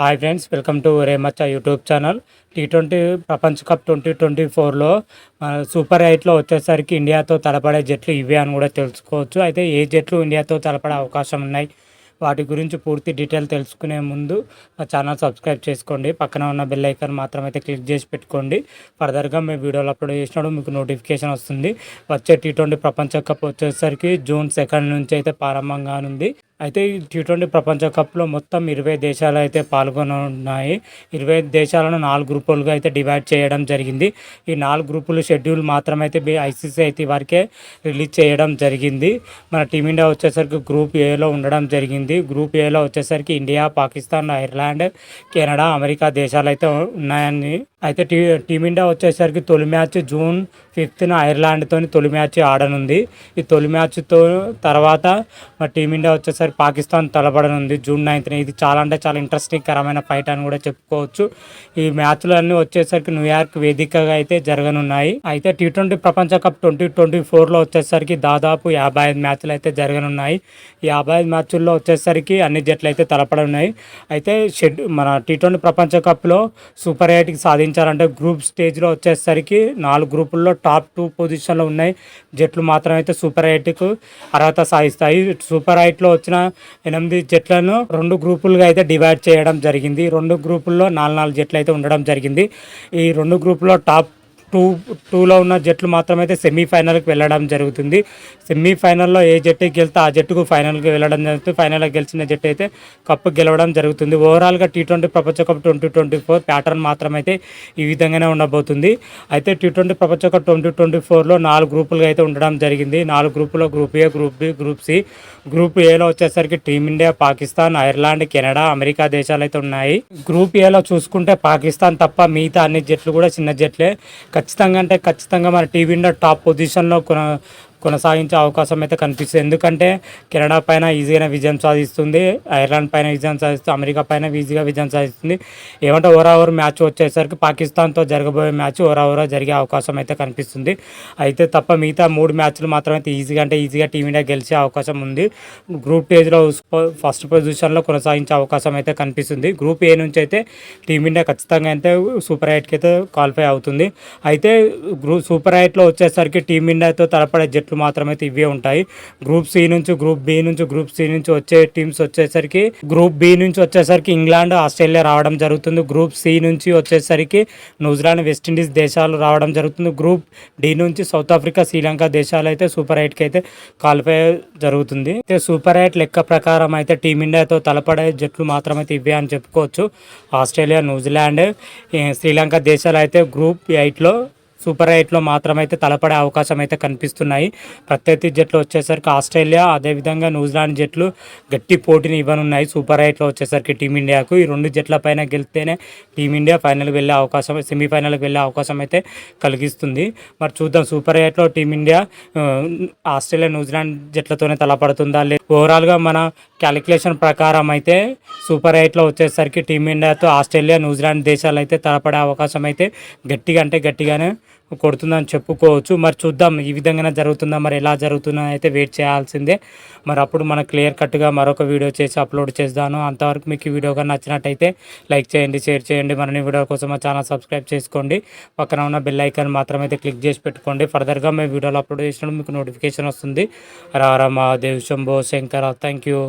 Hi friends welcome to Remachcha YouTube channel T twenty ప్రపంచ cup twenty twenty ఫోర్లో super ఎయిట్లో వచ్చేసరికి ఇండియాతో తలపడే జట్లు ఇవే అని కూడా తెలుసుకోవచ్చు. అయితే ఏ జట్లు ఇండియాతో తలపడే అవకాశం ఉన్నాయి? వాటి గురించి పూర్తి డీటెయిల్ తెలుసుకునే ముందు మా ఛానల్ సబ్స్క్రైబ్ చేసుకోండి. పక్కన ఉన్న బెల్ ఐకాన్ మాత్రం అయితే క్లిక్ చేసి పెట్టుకోండి. ఫర్దర్గా మేము వీడియోలు అప్లోడ్ చేసినప్పుడు మీకు నోటిఫికేషన్ వస్తుంది. వచ్చే టీ ట్వంటీ ప్రపంచ కప్ వచ్చేసరికి జూన్ సెకండ్ నుంచి అయితే ప్రారంభం కానుంది అయితే ఈ టీ ట్వంటీ ప్రపంచ కప్లో మొత్తం ఇరవై దేశాలు అయితే పాల్గొనున్నాయి. ఇరవై దేశాలను నాలుగు గ్రూపులుగా అయితే డివైడ్ చేయడం జరిగింది. ఈ నాలుగు గ్రూపులు షెడ్యూల్ మాత్రమైతే ఐసీసీ అయితే వరకే రిలీజ్ చేయడం జరిగింది. మన టీమిండియా వచ్చేసరికి గ్రూప్ ఏలో ఉండడం జరిగింది. గ్రూప్ ఏలో వచ్చేసరికి India Pakistan Ireland Canada America దేశాలు అయితే ఉన్నాయని అయితే టీ టీమిండియా వచ్చేసరికి తొలి మ్యాచ్ జూన్ ఫిఫ్త్న ఐర్లాండ్తో తొలి మ్యాచ్ ఆడనుంది. ఈ తొలి మ్యాచ్తో తర్వాత మన టీమిండియా వచ్చేసరికి పాకిస్తాన్ తలపడనుంది జూన్ నైన్త్న ఇది చాలా అంటే చాలా ఇంట్రెస్టింగ్ కరమైన ఫైట్ అని కూడా చెప్పుకోవచ్చు. ఈ మ్యాచ్లు అన్నీ వచ్చేసరికి న్యూయార్క్ వేదికగా అయితే జరగనున్నాయి. అయితే టీ ట్వంటీ ప్రపంచ కప్ ట్వంటీ ట్వంటీ ఫోర్లో వచ్చేసరికి దాదాపు యాభై ఐదు మ్యాచ్లు అయితే జరగనున్నాయి. ఈ యాభై ఐదు మ్యాచ్ల్లో వచ్చేసరికి అన్ని జట్లు అయితే తలపడున్నాయి అయితే షెడ్ మన టీ ట్వంటీ ప్రపంచ కప్లో సూపర్ ఎయిట్కి సాధించాలంటే గ్రూప్ స్టేజ్లో వచ్చేసరికి నాలుగు గ్రూపుల్లో టాప్ టూ పొజిషన్లో ఉన్నాయి. జట్లు మాత్రం అయితే సూపర్ ఎయిట్కు అర్హత సాధిస్తాయి. సూపర్ ఎయిట్లో వచ్చిన ఎనిమిది జట్లను రెండు గ్రూపులుగా అయితే డివైడ్ చేయడం జరిగింది. రెండు గ్రూపుల్లో నాలుగు నాలుగు జట్లు అయితే ఉండడం జరిగింది. ఈ రెండు గ్రూపుల్లో టాప్ టూ టూలో ఉన్న జట్లు మాత్రమైతే సెమీఫైనల్కి వెళ్ళడం జరుగుతుంది. సెమీఫైనల్లో ఏ జట్టుకి గెలితే ఆ జట్టుకు ఫైనల్కి వెళ్ళడం జరుగుతుంది. ఫైనల్లో గెలిచిన జట్టు అయితే కప్పు గెలవడం జరుగుతుంది. ఓవరాల్గా టీ ట్వంటీ ప్రపంచ cup twenty twenty four pattern మాత్రమైతే ఈ విధంగానే ఉండబోతుంది. అయితే టీ ట్వంటీ ప్రపంచ కప్ ట్వంటీ ట్వంటీ ఫోర్లో నాలుగు గ్రూపులుగా అయితే ఉండడం జరిగింది. నాలుగు గ్రూపులో group A group B group C. Group ఏలో వచ్చేసరికి team India Pakistan Ireland Canada America దేశాలు అయితే ఉన్నాయి. గ్రూప్ ఏలో చూసుకుంటే పాకిస్తాన్ తప్ప మిగతా అన్ని జట్లు కూడా చిన్న జట్లే. ఖచ్చితంగా అంటే ఖచ్చితంగా మన టీమిండియా టాప్ పొజిషన్లో కొన కొనసాగించే అవకాశం అయితే కనిపిస్తుంది. ఎందుకంటే కెనడా పైన ఈజీగా విజయం సాధిస్తుంది. ఐర్లాండ్ పైన విజయం సాధిస్తుంది. అమెరికా పైన ఈజీగా విజయం సాధిస్తుంది. ఏమంటే ఓవర్ ఓవర్ మ్యాచ్ వచ్చేసరికి పాకిస్తాన్తో జరగబోయే మ్యాచ్ ఓవర్ ఓవర్ జరిగే అవకాశం అయితే కనిపిస్తుంది. అయితే తప్ప మిగతా మూడు మ్యాచ్లు మాత్రం అయితే ఈజీగా అంటే ఈజీగా టీమిండియా గెలిచే అవకాశం ఉంది. గ్రూప్ స్టేజ్లో ఫస్ట్ పొజిషన్లో కొనసాగించే అవకాశం అయితే కనిపిస్తుంది. గ్రూప్ ఏ నుంచి అయితే టీమిండియా ఖచ్చితంగా అయితే సూపర్ ఎయిట్కి అయితే క్వాలిఫై అవుతుంది. అయితే గ్రూప్ సూపర్ ఎయిట్లో వచ్చేసరికి టీమిండియాతో తలపడే జట్లు మాత్రమైతే ఇవే ఉంటాయి. గ్రూప్ సి నుంచి గ్రూప్ బి నుంచి గ్రూప్ సి నుంచి వచ్చే టీమ్స్ వచ్చేసరికి గ్రూప్ బి నుంచి వచ్చేసరికి ఇంగ్లాండ్ ఆస్ట్రేలియా రావడం జరుగుతుంది. గ్రూప్ సి నుంచి వచ్చేసరికి న్యూజిలాండ్ వెస్టిండీస్ దేశాలు రావడం జరుగుతుంది. గ్రూప్ డి నుంచి సౌత్ ఆఫ్రికా శ్రీలంక దేశాలు అయితే సూపర్ ఎయిట్కి అయితే క్వాలిఫై జరుగుతుంది. అయితే సూపర్ ఎయిట్ లెక్క ప్రకారం అయితే టీమిండియాతో తలపడే జట్లు మాత్రమైతే ఇవే అని చెప్పుకోవచ్చు. ఆస్ట్రేలియా న్యూజిలాండ్ శ్రీలంక దేశాలు అయితే గ్రూప్ ఎయిట్లో సూపర్ ఎయిట్లో మాత్రమైతే తలపడే అవకాశం అయితే కనిపిస్తున్నాయి. ప్రత్యర్థి జట్లు వచ్చేసరికి ఆస్ట్రేలియా అదేవిధంగా న్యూజిలాండ్ జట్లు గట్టి పోటీని ఇవ్వనున్నాయి. సూపర్ ఎయిట్లో వచ్చేసరికి టీమిండియాకు ఈ రెండు జట్ల పైన గెలిస్తేనే టీమిండియా ఫైనల్కి వెళ్ళే అవకాశం సెమీఫైనల్కి వెళ్ళే అవకాశం అయితే కలిగిస్తుంది. మరి చూద్దాం సూపర్ ఎయిట్లో team India Australia New Zealand జట్లతోనే తలపడుతుందా లేదు ఓవరాల్గా మన క్యాలిక్యులేషన్ ప్రకారం అయితే సూపర్ ఎయిట్లో వచ్చేసరికి టీమిండియాతో ఆస్ట్రేలియా న్యూజిలాండ్ దేశాలు అయితే తలపడే అవకాశం అయితే గట్టిగా అంటే గట్టిగానే కొడుతుందని చెప్పుకోవచ్చు. మరి చూద్దాం ఈ విధంగానే జరుగుతుందా మరి ఎలా జరుగుతుందో అయితే వెయిట్ చేయాల్సిందే. మరి అప్పుడు మన క్లియర్ కట్గా మరొక వీడియో చేసి అప్లోడ్ చేస్తాను. అంతవరకు మీకు ఈ వీడియో కానీ నచ్చినట్టయితే లైక్ చేయండి షేర్ చేయండి. మరిన్ని వీడియో కోసం మా ఛానల్ సబ్స్క్రైబ్ చేసుకోండి. పక్కన ఉన్న బెల్ ఐకాన్ మాత్రమైతే క్లిక్ చేసి పెట్టుకోండి. ఫర్దర్గా మేము వీడియోలో అప్లోడ్ చేసినప్పుడు మీకు నోటిఫికేషన్ వస్తుంది. రారా మహాదేవ్ శంభో శంకర థ్యాంక్ యూ